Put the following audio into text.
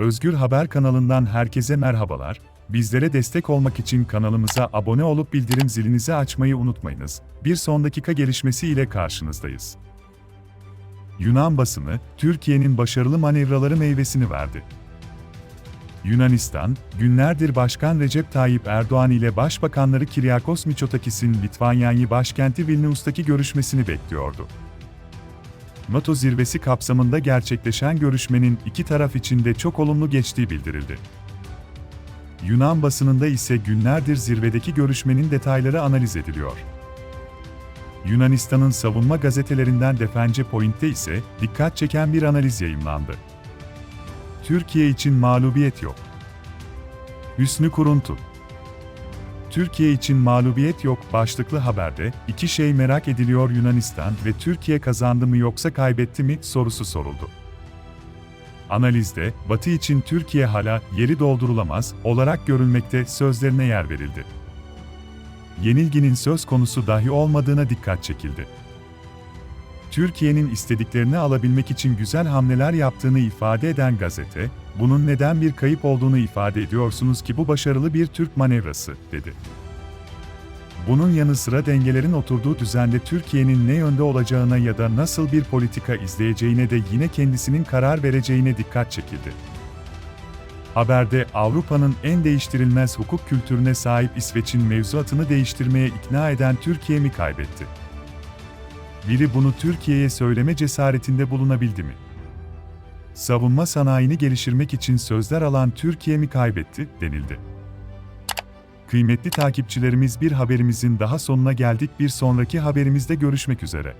Özgür Haber kanalından herkese merhabalar. Bizlere destek olmak için kanalımıza abone olup bildirim zilinizi açmayı unutmayınız. Bir son dakika gelişmesi ile karşınızdayız. Yunan basını, Türkiye'nin başarılı manevraları meyvesini verdi. Yunanistan, günlerdir Başkan Recep Tayyip Erdoğan ile Başbakanları Kiryakos Mitsotakis'in Litvanya'yı başkenti Vilnius'taki görüşmesini bekliyordu. NATO zirvesi kapsamında gerçekleşen görüşmenin iki taraf için de çok olumlu geçtiği bildirildi. Yunan basınında ise günlerdir zirvedeki görüşmenin detayları analiz ediliyor. Yunanistan'ın savunma gazetelerinden Defence Point'te ise dikkat çeken bir analiz yayımlandı. Türkiye için mağlubiyet yok. Hüsnü Kuruntu Türkiye için mağlubiyet yok başlıklı haberde iki şey merak ediliyor Yunanistan ve Türkiye kazandı mı yoksa kaybetti mi sorusu soruldu. Analizde Batı için Türkiye hala yeri doldurulamaz olarak görülmekte sözlerine yer verildi. Yenilginin söz konusu dahi olmadığına dikkat çekildi. Türkiye'nin istediklerini alabilmek için güzel hamleler yaptığını ifade eden gazete, bunun neden bir kayıp olduğunu ifade ediyorsunuz ki bu başarılı bir Türk manevrası, dedi. Bunun yanı sıra dengelerin oturduğu düzende Türkiye'nin ne yönde olacağına ya da nasıl bir politika izleyeceğine de yine kendisinin karar vereceğine dikkat çekildi. Haberde Avrupa'nın en değiştirilmez hukuk kültürüne sahip İsveç'in mevzuatını değiştirmeye ikna eden Türkiye mi kaybetti? Biri bunu Türkiye'ye söyleme cesaretinde bulunabildi mi? Savunma sanayini geliştirmek için sözler alan Türkiye mi kaybetti, denildi. Kıymetli takipçilerimiz bir haberimizin daha sonuna geldik bir sonraki haberimizde görüşmek üzere.